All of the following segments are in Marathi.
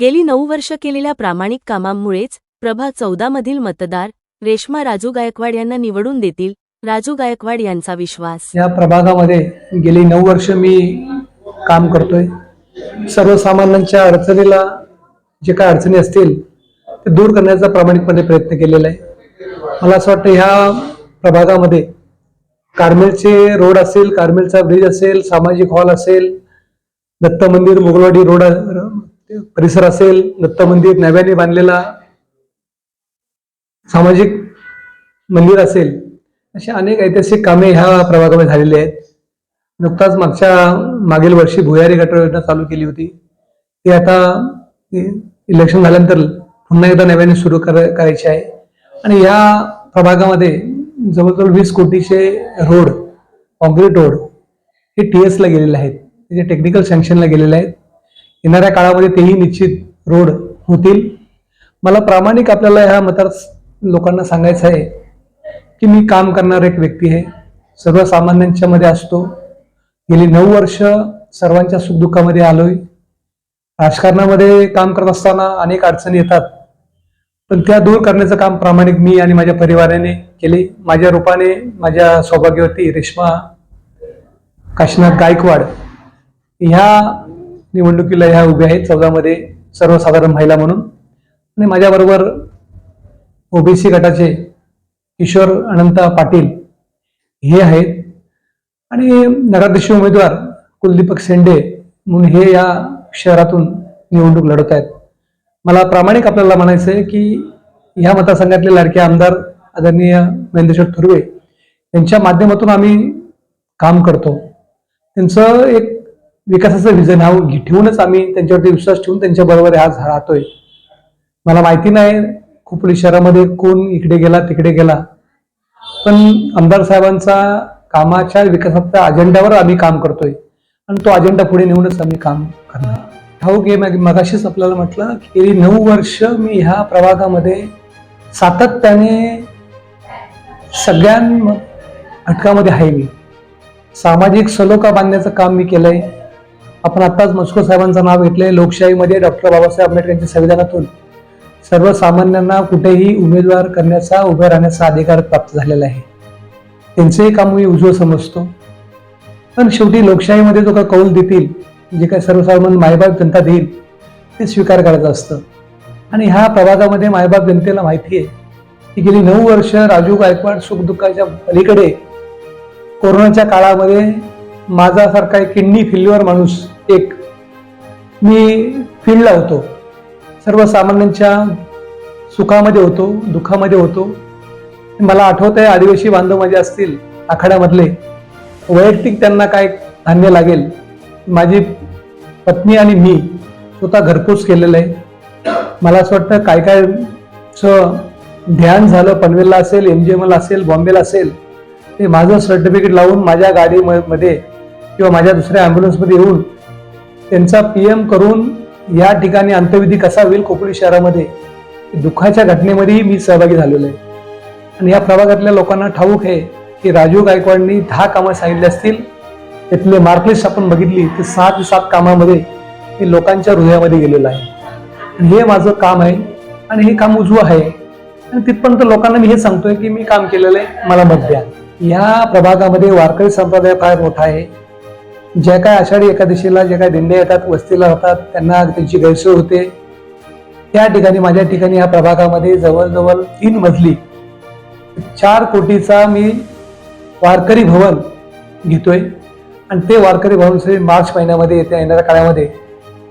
गेली नऊ वर्ष केलेल्या प्रामाणिक कामांमुळेच प्रभा चौदामधील मतदार रेश्मा राजू गायकवाड यांना निवडून देतील. राजू गायकवाड यांचा विश्वास. या प्रभागामध्ये गेली नऊ वर्ष मी काम करतोय. सर्वसामान्यांच्या अडचणीला जे काय अडचणी असतील ते दूर करण्याचा प्रामाणिकपणे प्रयत्न केलेला आहे. मला असं वाटतं ह्या प्रभागामध्ये कार्मेलचे रोड असेल कार्मेलचा ब्रिज असेल सामाजिक हॉल असेल दत्त मंदिर मुगलवाडी रोड परिसर असेल दत्त मंदिर नव्याने बांधलेला सामाजिक मंदिर असेल अशी अनेक ऐतिहासिक कामे ह्या प्रभागामध्ये झालेली आहेत. नुकताच मागच्या मागील वर्षी भुयारी गटर योजना चालू केली होती. ती आता इलेक्शन झाल्यानंतर पुन्हा एकदा नव्याने सुरू कर करायची आहे. आणि या प्रभागामध्ये जवळजवळ वीस कोटीचे रोड कॉन्क्रीट रोड हे टी एसला गेलेले आहेत. त्याचे टेक्निकल सँक्शनला गेलेले आहेत. येणाऱ्या काळामध्ये तेही निश्चित रोड होतील. मला प्रामाणिक आपल्याला ह्या मतदार लोकांना सांगायचं आहे की मी काम करणारा एक व्यक्ती आहे. सर्वसामान्यांच्या मध्ये असतो. गेली नऊ वर्ष सर्वांच्या सुखदुःखामध्ये आलोय. राजकारणामध्ये काम करत असताना अनेक अडचणी येतात. पण त्या दूर करण्याचं काम प्रामाणिक मी आणि माझ्या परिवाराने केले. माझ्या रूपाने माझ्या सौभाग्यवती रेश्मा काशीनाथ गायकवाड ह्या निवडणुकीला ह्या उभ्या आहेत चौदामध्ये सर्वसाधारण महिला म्हणून. आणि माझ्याबरोबर ओबीसी गटाचे किशोर अनंत पाटील हे आहेत. आणि नगराध्यक्ष उमेदवार कुलदीपक शेंडे म्हणून हे या शहरातून निवडणूक लढत आहेत. मला प्रामाणिक आपल्याला म्हणायचं आहे की ह्या मतदारसंघातले लाडके आमदार आदरणीय महेंद्रशेठ थुर्वे यांच्या माध्यमातून आम्ही काम करतो. त्यांचं एक विकासाचं विजन हा ठेवूनच आम्ही त्यांच्यावरती विश्वास ठेवून त्यांच्या बरोबर आज राहतोय. मला माहिती नाही खोपोली शहरामध्ये कोण इकडे गेला तिकडे गेला. पण आमदार साहेबांचा कामाच्या विकासाच्या अजेंड्यावर आम्ही काम करतोय. आणि तो अजेंडा पुढे नेऊनच आम्ही काम करणार. ठाऊक आहे मगाशीच आपल्याला म्हटलं की गेली नऊ वर्ष मी ह्या प्रभागामध्ये सातत्याने सगळ्यां घटकामध्ये आहे मी. सामाजिक सलोखा बांधण्याचं काम मी केलंय. आपण आत्ताच मस्को साहेबांचं नाव घेतले लोकशाहीमध्ये डॉक्टर बाबासाहेब आंबेडकर यांच्या संविधानातून सर्वसामान्यांना कुठेही उमेदवार करण्याचा उभं राहण्याचा अधिकार प्राप्त झालेला आहे. त्यांचंही काम मी उजवं समजतो. पण शेवटी लोकशाहीमध्ये जो काय कौल देतील जे काय सर्वसामान्य मायबाप जनता देईल ते स्वीकार करायचं असतं. आणि ह्या प्रभागामध्ये मायबाप जनतेला माहिती आहे की गेली नऊ वर्ष राजू गायकवाड सुखदुःखाच्या पलीकडे कोरोनाच्या काळामध्ये माझासारखा एक किडनी फेल्युअर माणूस एक मी फील्डला होतो. सर्वसामान्यांच्या सुखामध्ये होतो दुःखामध्ये होतो. मला आठवत आहे आदिवासी बांधव माझे असतील आखाड्यामधले. वैयक्तिक त्यांना काय धान्य लागेल? माझी पत्नी आणि मी स्वतः घरपोच केलेलं आहे. मला असं वाटतं काय काय चं ध्यान झालं पनवेलला असेल एम जी एमला असेल बॉम्बेला असेल ते माझं सर्टिफिकेट लावून माझ्या गाडीमध्ये किंवा माझ्या दुसऱ्या ॲम्ब्युलन्समध्ये येऊन त्यांचा पी एम करून या ठिकाणी अंत्यविधी कसा होईल कोकणी शहरामध्ये दुःखाच्या घटनेमध्येही मी सहभागी झालेलो आहे. आणि या प्रभागातल्या लोकांना ठाऊक आहे की राजू गायकवाडनी दहा कामं सांगितली असतील. त्यातले मार्कलिस्ट आपण बघितली की सात ते सात कामामध्ये हे लोकांच्या हृदयामध्ये गेलेलं आहे. आणि हे माझं काम आहे आणि हे काम उजवं आहे. आणि तिथपर्यंत लोकांना मी हे सांगतोय की मी काम केलेलं आहे मला मत द्या. या प्रभागामध्ये वारकरी संप्रदाय फार मोठा आहे. ज्या काय आषाढी एकादशीला ज्या काय दिंड्या येतात वस्तीला होतात त्यांना त्यांची गैरसोय होते. त्या ठिकाणी माझ्या ठिकाणी या प्रभागामध्ये जवळजवळ तीन मजली चार कोटीचा मी वारकरी भवन घेतोय. आणि ते वारकरी भवन श्री मार्च महिन्यामध्ये येत्या येणाऱ्या काळामध्ये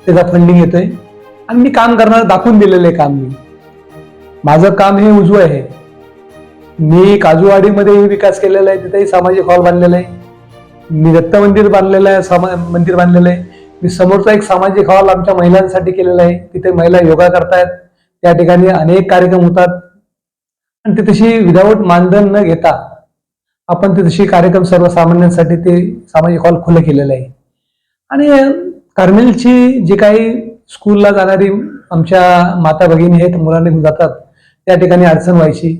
त्याचा फंडिंग येतोय. आणि मी काम करणार दाखवून दिलेलं आहे काम मी. माझं काम हे उजवं आहे. मी काजूवाडीमध्येही विकास केलेला आहे तिथेही सामाजिक हॉल बांधलेला आहे. मी दत्त मंदिर बांधलेलं आहे सामा मंदिर बांधलेलं आहे. मी समोरचा एक सामाजिक हॉल आमच्या महिलांसाठी केलेला आहे. तिथे महिला योगा करतायत. त्या ठिकाणी अनेक कार्यक्रम होतात. आणि ते तशी विदाऊट मानधन न घेता आपण ते तशी कार्यक्रम सर्वसामान्यांसाठी ते सामाजिक हॉल खुलं केलेलं आहे. आणि कार्मेलची जी काही स्कूलला जाणारी आमच्या माता भगिनी आहेत मुलांनी घेऊन जातात त्या ठिकाणी अडचण व्हायची.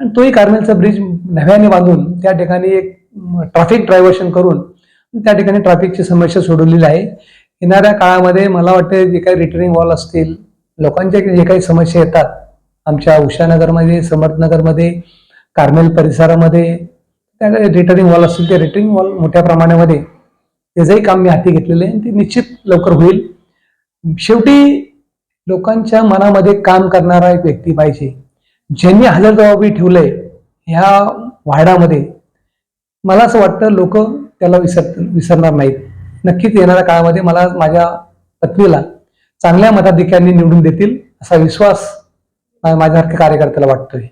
आणि तोही कार्मेलचा ब्रिज नव्याने बांधून त्या ठिकाणी एक ट्रॅफिक ड्रायव्हर्शन करून त्या ठिकाणी ट्रॅफिकची समस्या सोडवलेली आहे. येणाऱ्या काळामध्ये मला वाटतं जे काही रिटर्निंग वॉल असतील लोकांच्या जे काही समस्या येतात आमच्या उषानगरमध्ये समर्थनगरमध्ये कार्मेल परिसरामध्ये त्या रिटर्निंग वॉल असतील ते रिटर्निंग वॉल मोठ्या प्रमाणामध्ये त्याचंही काम मी हाती घेतलेलं आहे ते निश्चित लवकर होईल. शेवटी लोकांच्या मनामध्ये काम करणारा एक व्यक्ती पाहिजे ज्यांनी हजरजबाबी ठेवलंय ह्या वार्डामध्ये मला असं वाटतं लोक त्याला विसर विसरणार नाहीत. नक्कीच येणाऱ्या काळामध्ये मला माझ्या पत्नीला चांगल्या मताधिक्यांनी निवडून देतील असा विश्वास माझ्यासारख्या कार्यकर्त्याला वाटतोय.